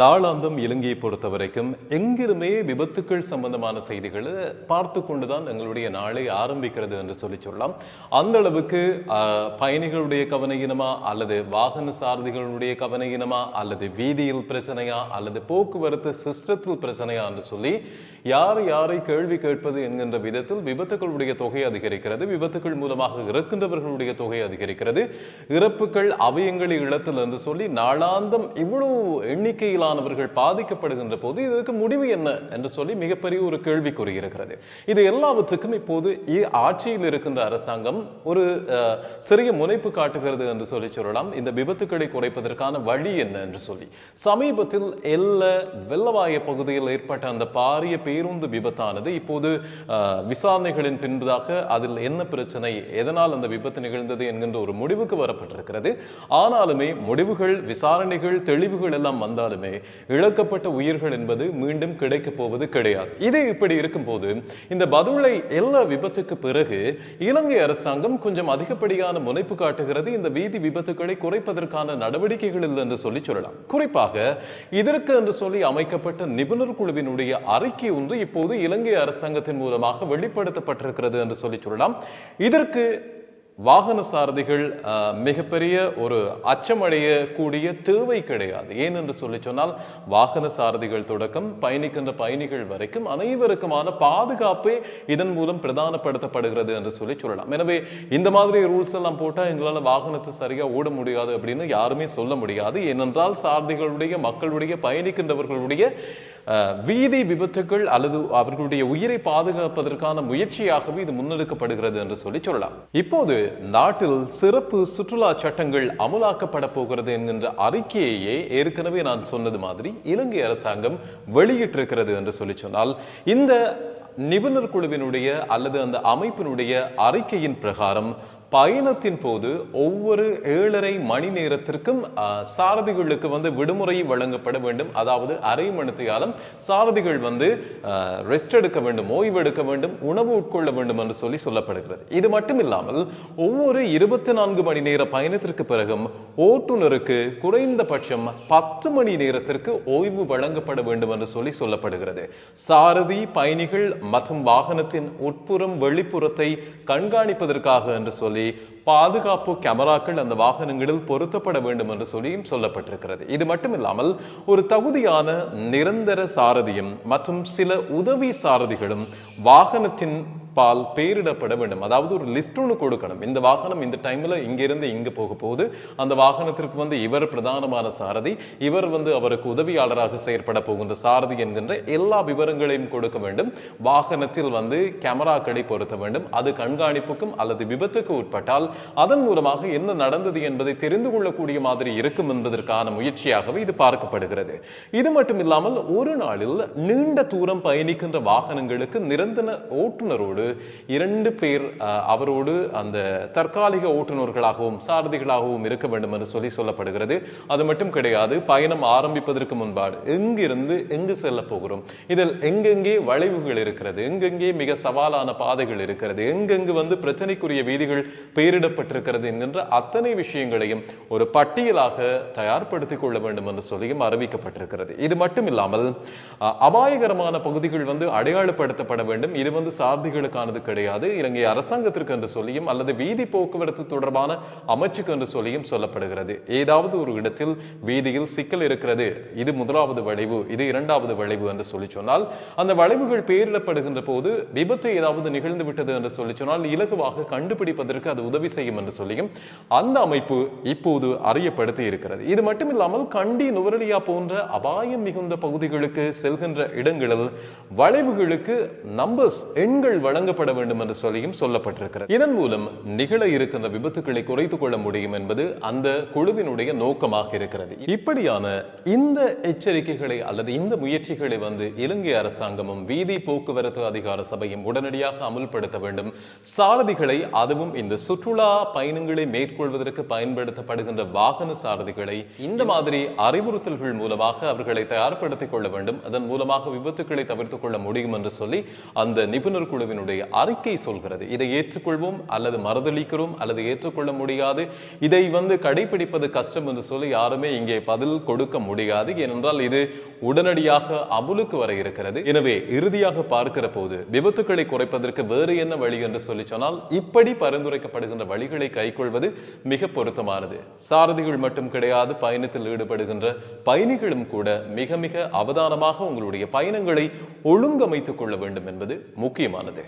நாளாந்தம் இலங்கையை பொறுத்த வரைக்கும் எங்கிருமே விபத்துக்கள் சம்பந்தமான செய்திகளை பார்த்து கொண்டுதான் எங்களுடைய நாளை ஆரம்பிக்கிறது என்று சொல்லி சொல்லலாம். அந்த அளவுக்கு பயணிகளுடைய கவனஈனமா அல்லது வாகன சாரதிகளுடைய கவனஈனமா அல்லது வீதியில் பிரச்சனையா அல்லது போக்குவரத்து சிஸ்டத்தில் பிரச்சனையா என்று சொல்லி யார் யாரை கேள்வி கேட்பது என்கின்ற விதத்தில் விபத்துக்களுடைய தொகை அதிகரிக்கிறது. விபத்துக்கள் மூலமாக இறக்கின்றவர்களுடைய தொகை அதிகரிக்கிறது. இறப்புகள் அவயங்களை இழத்தல் என்று சொல்லி நாளாந்தம் இவ்வளவு எண்ணிக்கையில் எண்ணிக்கையிலானவர்கள் பாதிக்கப்படுகின்ற போது இதற்கு முடிவு என்ன என்று சொல்லி மிகப்பெரிய ஒரு கேள்விக்குறி இருக்கிறது இது எல்லாவற்றுக்கும் இப்போது ஆட்சியில் இருக்கின்ற அரசாங்கம் ஒரு சிறிய முனைப்பு காட்டுகிறது என்று சொல்லி சொல்லலாம். இந்த விபத்துக்களை குறைப்பதற்கான வழி என்ன என்று சொல்லி. சமீபத்தில் எல்ல வெள்ளவாய பகுதியில் ஏற்பட்ட அந்த பாரிய பேருந்து விபத்தானது இப்போது விசாரணைகளின் பின்பதாக அதில் என்ன பிரச்சனை எதனால் அந்த விபத்து நிகழ்ந்தது என்கின்ற ஒரு முடிவுக்கு வரப்பட்டிருக்கிறது. ஆனாலுமே முடிவுகள் விசாரணைகள் தெளிவுகள் எல்லாம் வந்தாலுமே இழக்கப்பட்ட உயிர்கள் என்பது மீண்டும் கிடைக்கப் போவது கிடையாது. இது இப்படி இருக்கும்போது இந்த பதுளை எல்லா விபத்துக்கு பிறகு இலங்கை அரசாங்கம் கொஞ்சம் அதிகப்படியான முனைப்பு காட்டுகிறது. இந்த வீதி விபத்துக்களை குறைப்பதற்கான நடவடிக்கைகள் இல்லை என்று சொல்லி சொல்லலாம். குறிப்பாக இதற்கு என்று சொல்லி அமைக்கப்பட்ட நிபுணர் குழுவினுடைய அறிக்கை ஒன்று இப்போது இலங்கை அரசாங்கத்தின் மூலமாக வெளிப்படுத்தப்பட்டிருக்கிறது என்று சொல்லி சொல்லலாம். இதற்கு வாகன சாரதிகள் மிகப்பெரிய ஒரு அச்சமடையக்கூடிய தேவை கிடையாது. ஏன் என்று சொல்லி சொன்னால் வாகன சாரதிகள் தொடக்கம் பயணிக்கின்ற பயணிகள் வரைக்கும் அனைவருக்குமான பாதுகாப்பே இதன் மூலம் பிரதானப்படுத்தப்படுகிறது என்று சொல்லி சொல்லலாம். எனவே இந்த மாதிரி ரூல்ஸ் எல்லாம் போட்டால் எங்களால் வாகனத்தை சரியாக ஓட முடியாது அப்படின்னு யாருமே சொல்ல முடியாது. ஏனென்றால் சாரதிகளுடைய மக்களுடைய பயணிக்கின்றவர்களுடைய வீதி விபத்துக்கள் அல்லது அவர்களுடைய உயிரை பாதுகாப்பதற்கான முயற்சியாகவே இது முன்னெடுக்கப்படுகிறது என்று சொல்லி சொல்லலாம். இப்போது நாட்டில் சிறப்பு சுற்றுலா சட்டங்கள் அமலாக்கப்பட போகிறது என்கின்ற அறிக்கையையே ஏற்கனவே நான் சொன்னது மாதிரி இலங்கை அரசாங்கம் வெளியிட்டிருக்கிறது என்று சொல்லி சொன்னால் இந்த நிபுணர் குழுவினுடைய அல்லது அந்த அமைப்பினுடைய அறிக்கையின் பிரகாரம் பயணத்தின் போது ஒவ்வொரு ஏழரை மணி நேரத்திற்கும் சாரதிகளுக்கு வந்து விடுமுறை வழங்கப்பட வேண்டும். அதாவது அரை மணித்தியாலம் சாரதிகள் வந்து ரெஸ்ட் எடுக்க வேண்டும் ஓய்வு எடுக்க வேண்டும் உணவு உட்கொள்ள வேண்டும் என்று சொல்லி சொல்லப்படுகிறது. இது மட்டும் இல்லாமல் ஒவ்வொரு இருபத்தி நான்கு மணி நேர பயணத்திற்கு பிறகும் ஓட்டுநருக்கு குறைந்தபட்சம் பத்து மணி நேரத்திற்கு ஓய்வு வழங்கப்பட வேண்டும் என்று சொல்லி சொல்லப்படுகிறது. சாரதி பயணிகள் மற்றும் வாகனத்தின் உட்புறம் வெளிப்புறத்தை கண்காணிப்பதற்காக என்று சொல்லி பாதுகாப்பு கேமராக்கள் அந்த வாகனங்களில் பொருத்தப்பட வேண்டும் என்று சொல்லியும் சொல்லப்பட்டிருக்கிறது. இது மட்டுமில்லாமல் ஒரு தகுதியான நிரந்தர சாரதியும் மற்றும் சில உதவி சாரதிகளும் வாகனத்தின் பால் பெயரிடப்பட வேண்டும். அதாவது ஒரு லிஸ்ட் ஒன்று கொடுக்கணும். இந்த வாகனம் இந்த டைமில் இங்கிருந்து இங்கே போக போகுது. அந்த வாகனத்திற்கு வந்து இவர் பிரதானமான சாரதி. இவர் வந்து அவருக்கு உதவியாளராக செயற்பட போகின்ற சாரதி என்கின்ற எல்லா விவரங்களையும் கொடுக்க வேண்டும். வாகனத்தில் வந்து கேமராக்களை பொருத்த வேண்டும். அது கண்காணிப்புக்கும் அல்லது விபத்துக்கு உட்பட்டால் அதன் மூலமாக என்ன நடந்தது என்பதை தெரிந்து கொள்ளக்கூடிய மாதிரி இருக்கும் என்பதற்கான முயற்சியாகவே இது பார்க்கப்படுகிறது. இது மட்டும் இல்லாமல் ஒரு நாளில் நீண்ட தூரம் பயணிக்கின்ற வாகனங்களுக்கு நிரந்தர ஓட்டுநரோடு இரண்டு பேர் அவரோடு அந்த தற்காலிக ஓட்டுநர்களாகவும் சாரதிகளாகவும் இருக்க வேண்டும் என்று சொல்லி சொல்லப்படுகிறது. அது மட்டும் கிடையாது பயணம் ஆரம்பிப்பதற்கு முன்பாடு எங்கிருந்து எங்கு செல்ல போகிறோம்? இதில் எங்கெங்கே வளைவுகள் இருக்கிறது? எங்கெங்கே மிக சவாலான பாதைகள் இருக்கிறது? எங்கெங்கு வந்து பிரச்சனைக்குரிய வீதிகள் பெயரிடப்பட்டிருக்கிறது என்கின்ற அத்தனை விஷயங்களையும் ஒரு பட்டியலாக தயார்படுத்திக் கொள்ள வேண்டும் என்று சொல்லியும் அறிவிக்கப்பட்டிருக்கிறது. இது மட்டும் இல்லாமல் அபாயகரமான பகுதிகள் வந்து அடையாளப்படுத்தப்பட வேண்டும். இது வந்து சாரதிகளுக்கு சாரதிகளுக்கானது கிடையாது. இலங்கை அரசாங்கத்திற்கு என்று சொல்லியும் அல்லது வீதி போக்குவரத்து தொடர்பான அமைச்சுக்கு என்று சொல்லியும் சொல்லப்படுகிறது. ஏதாவது ஒரு இடத்தில் வீதியில் சிக்கல் இருக்கிறது. இது முதலாவது வளைவு இது இரண்டாவது வளைவு என்று சொல்லி சொன்னால் அந்த வளைவுகள் பெயரிடப்படுகின்ற போது விபத்து ஏதாவது நிகழ்ந்து விட்டது என்று சொல்லி சொன்னால் இலகுவாக கண்டுபிடிப்பதற்கு அது உதவி செய்யும் என்று சொல்லியும் அந்த அமைப்பு இப்போது அறியப்படுத்தி இருக்கிறது. இது மட்டுமில்லாமல் கண்டி நுவரலியா போன்ற அபாயம் மிகுந்த பகுதிகளுக்கு செல்கின்ற இடங்களில் வளைவுகளுக்கு நம்பர்ஸ் எண்கள் வழங்க வழங்கப்பட வேண்டும் என்று சொல்லியும் சொல்லப்பட்டிருக்கிறது. இதன் மூலம் நிகழ இருக்கின்ற விபத்துக்களை குறைத்துக் கொள்ள முடியும் என்பது அந்த குழுவினுடைய நோக்கமாக இருக்கிறது. இப்படியான இந்த எச்சரிக்கைகளை அல்லது இந்த முயற்சிகளை வந்து இலங்கை அரசாங்கமும் வீதி போக்குவரத்து அதிகார சபையும் உடனடியாக அமுல்படுத்த வேண்டும். சாரதிகளை அதுவும் இந்த சுற்றுலா பயணங்களை மேற்கொள்வதற்கு பயன்படுத்தப்படுகின்ற வாகன சாரதிகளை இந்த மாதிரி அறிவுறுத்தல்கள் மூலமாக அவர்களை தயார்படுத்திக் கொள்ள வேண்டும். அதன் மூலமாக விபத்துக்களை தவிர்த்துக் கொள்ள முடியும் என்று சொல்லி அந்த நிபுணர் குழுவினுடைய எங்களுடைய அறிக்கை சொல்கிறது. இதை ஏற்றுக்கொள்வோம் அல்லது மறுதளிக்கிறோம் அல்லது ஏற்றுக்கொள்ள முடியாது. இதை வந்து கடைபிடிப்பது கஷ்டம் என்று சொல்லி யாருமே இங்கே பதில் கொடுக்க முடியாது. ஏனென்றால் இது உடனடியாக அமுலுக்கு வர இருக்கிறது. எனவே இறுதியாக பார்க்கிற போது விபத்துக்களை குறைப்பதற்கு வேறு என்ன வழி என்று சொல்லி சொன்னால் இப்படி பரிந்துரைக்கப்படுகின்ற வழிகளை கைக்கொள்வது மிக பொருத்தமானது. சாரதிகள் மட்டும் கிடையாது பயணத்தில் ஈடுபடுகின்ற பயணிகளும் கூட மிக மிக அவதானமாக உங்களுடைய பயணங்களை ஒழுங்கமைத்துக் கொள்ள வேண்டும் என்பது முக்கியமானது.